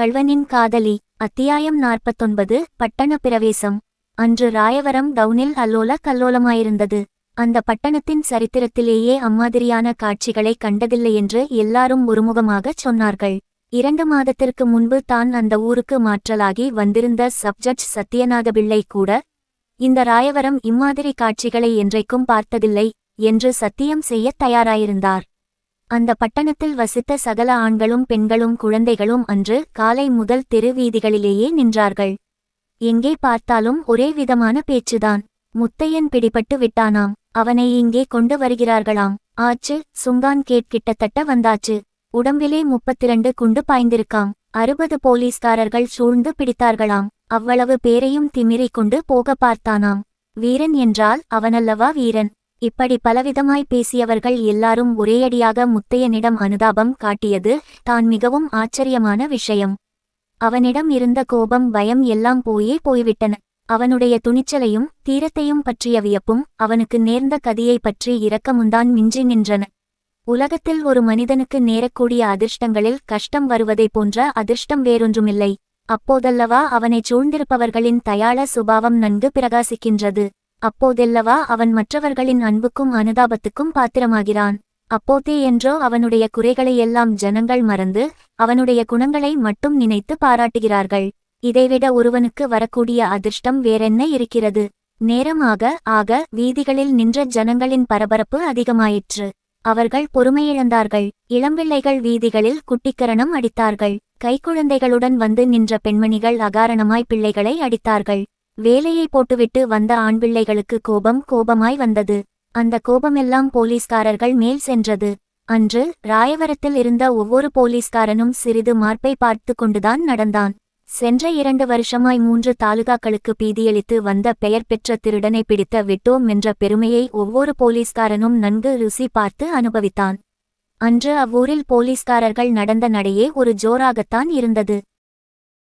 கள்வனின் காதலி அத்தியாயம் நாற்பத்தொன்பது பட்டண பிரவேசம். அன்று ராயவரம் டவுனில் அல்லோல கல்லோலமாயிருந்தது. அந்த பட்டணத்தின் சரித்திரத்திலேயே அம்மாதிரியான காட்சிகளை கண்டதில்லை என்று எல்லாரும் ஒருமுகமாகச் சொன்னார்கள். இரண்டு மாதத்திற்கு முன்பு தான் அந்த ஊருக்கு மாற்றலாகி வந்திருந்த சப்ஜட்ஜ் சத்யநாத பிள்ளை கூட இந்த ராயவரம் இம்மாதிரி காட்சிகளை என்றைக்கும் பார்த்ததில்லை என்று சத்தியம் செய்யத் தயாராயிருந்தார். அந்த பட்டணத்தில் வசித்த சகல ஆண்களும் பெண்களும் குழந்தைகளும் அன்று காலை முதல் தெரு வீதிகளிலேயே நின்றார்கள். எங்கே பார்த்தாலும் ஒரே விதமான பேச்சுதான். முத்தையன் பிடிபட்டு விட்டானாம். அவனை இங்கே கொண்டு வருகிறார்களாம். ஆச்சு சுங்கான் கேட் கிட்டத்தட்ட வந்தாச்சு. உடம்பிலே முப்பத்திரண்டு குண்டு பாய்ந்திருக்காம். அறுபது போலீஸ்காரர்கள் சூழ்ந்து பிடித்தார்களாம். அவ்வளவு பேரையும் திமிரிக் கொண்டு போக பார்த்தானாம். வீரன் என்றால் அவனல்லவா வீரன்? இப்படி பலவிதமாய் பேசியவர்கள் எல்லாரும் ஒரேயடியாக முத்தையனிடம் அனுதாபம் காட்டியது தான் மிகவும் ஆச்சரியமான விஷயம். அவனிடம் இருந்த கோபம் பயம் எல்லாம் போயே போய்விட்டன. அவனுடைய துணிச்சலையும் தீரத்தையும் பற்றிய வியப்பும் அவனுக்கு நேர்ந்த கதியை பற்றி இரக்கமுந்தான் மிஞ்சி நின்றன. உலகத்தில் ஒரு மனிதனுக்கு நேரக்கூடிய அதிர்ஷ்டங்களில் கஷ்டம் வருவதை போன்ற அதிர்ஷ்டம் வேறொன்றுமில்லை. அப்போதல்லவா அவனைச் சூழ்ந்திருப்பவர்களின் தயாள சுபாவம் நன்கு பிரகாசிக்கின்றது. அப்போதெல்லவா அவன் மற்றவர்களின் அன்புக்கும் அனுதாபத்துக்கும் பாத்திரமாகிறான். அப்போதே என்றோ அவனுடைய குறைகளையெல்லாம் ஜனங்கள் மறந்து அவனுடைய குணங்களை மட்டும் நினைத்து பாராட்டுகிறார்கள். இதைவிட ஒருவனுக்கு வரக்கூடிய அதிர்ஷ்டம் வேறென்ன இருக்கிறது? நேரமாக ஆக வீதிகளில் நின்ற ஜனங்களின் பரபரப்பு அதிகமாயிற்று. அவர்கள் பொறுமையிழந்தார்கள். இளம்பிள்ளைகள் வீதிகளில் குட்டிக்கரணம் அடித்தார்கள். கைக்குழந்தைகளுடன் வந்து நின்ற பெண்மணிகள் அகாரணமாய் பிள்ளைகளை அடித்தார்கள். வேலையை போட்டுவிட்டு வந்த ஆண்பிள்ளைகளுக்கு கோபம் கோபமாய் வந்தது. அந்த கோபமெல்லாம் போலீஸ்காரர்கள் மேல் சென்றது. அன்று ராயவரத்தில் இருந்த ஒவ்வொரு போலீஸ்காரனும் சிறிது மார்பை பார்த்து கொண்டுதான் நடந்தான். சென்ற இரண்டு வருஷமாய் மூன்று தாலுகாக்களுக்கு பீதியளித்து வந்த பெயர் பெற்ற திருடனை பிடித்த விட்டோம் என்ற பெருமையை ஒவ்வொரு போலீஸ்காரனும் நன்கு ருசி பார்த்து அனுபவித்தான். அன்று அவ்வூரில் போலீஸ்காரர்கள் நடந்த நடையே ஒரு ஜோராகத்தான் இருந்தது.